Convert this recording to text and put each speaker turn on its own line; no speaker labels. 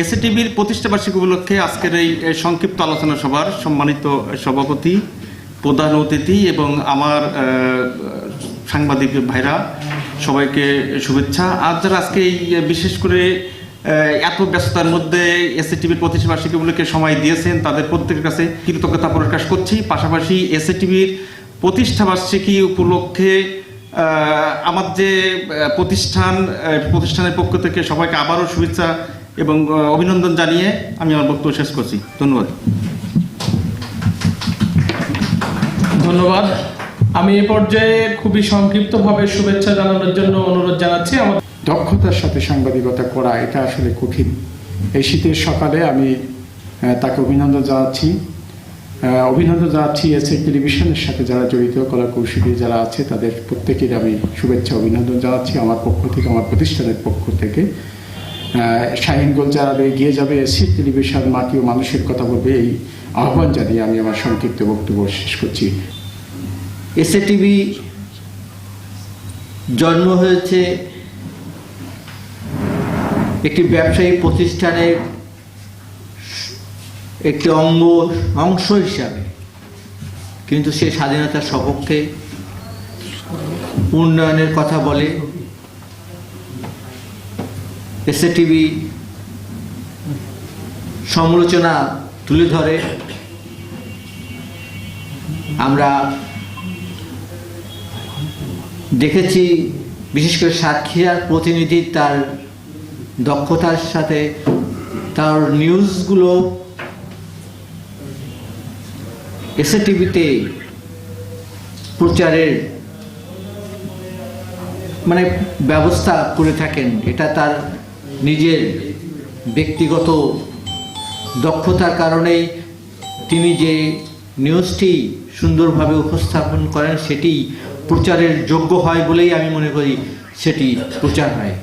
এসএটিভির প্রতিষ্ঠা বার্ষিকী উপলক্ষে আজকের এই সংক্ষিপ্ত আলোচনা সভার সম্মানিত সভাপতি, প্রধান অতিথি এবং আমার সাংবাদিক ভাইরা, সবাইকে শুভেচ্ছা। আর যারা আজকে এই, বিশেষ করে এত ব্যস্ততার মধ্যে এসএটিভির প্রতিষ্ঠা বার্ষিকী উপলক্ষে সময় দিয়েছেন, তাদের প্রত্যেকের কাছে কৃতজ্ঞতা প্রকাশ করছি। পাশাপাশি এসএটিভির প্রতিষ্ঠা বার্ষিকী উপলক্ষে আমার যে প্রতিষ্ঠান প্রতিষ্ঠানের পক্ষ থেকে সবাইকে আবারও শুভেচ্ছা এবং অভিনন্দন জানিয়ে আমি আমার বক্তব্য শেষ করছি। ধন্যবাদ।
ধন্যবাদ। আমি এ পর্যায়ে খুবই সংক্ষিপ্তভাবে শুভেচ্ছা জানানোর জন্য অনুরোধ জানাচ্ছি। আমার
দক্ষতার সাথে সাংবাদিকতা করা এটা আসলে কঠিন। এই শীতের সকালে আমি আহ, তাকে অভিনন্দন জানাচ্ছি। আহ, অভিনন্দন জানাচ্ছি এসএ টেলিভিশনের সাথে যারা জড়িত কলা কৌশলী যারা আছে তাদের প্রত্যেকের আমি শুভেচ্ছা অভিনন্দন জানাচ্ছি। আমার পক্ষ থেকে আমার প্রতিষ্ঠানের পক্ষ থেকে। শাহিন গোল যারা এগিয়ে যাবে এসি টেলিভিশন মাটি ও মানুষের কথা বলবে, এই আহ্বান জানিয়ে আমি আমার সংক্ষিপ্ত বক্তব্য শেষ করছি।
এসএটিভি জন্ম হয়েছে একটি ব্যবসায়ী প্রতিষ্ঠানের একটি অঙ্গ, অংশ হিসাবে, কিন্তু সে স্বাধীনতার সপক্ষে উন্নয়নের কথা বলে। এসএটিভি সমালোচনা তুলে ধরে। আমরা দেখেছি, বিশেষ করে সাতক্ষীরার প্রতিনিধি তার দক্ষতার সাথে তার নিউজগুলো এসএ টিভিতে প্রচারের মানে ব্যবস্থা করে থাকেন। এটা তার নিজের ব্যক্তিগত দক্ষতার কারণে তিনি যে নিউজটি সুন্দরভাবে উপস্থাপন করেন, সেটি প্রচারের যোগ্য হয় বলেই আমি মনে করি সেটি প্রচার হয়।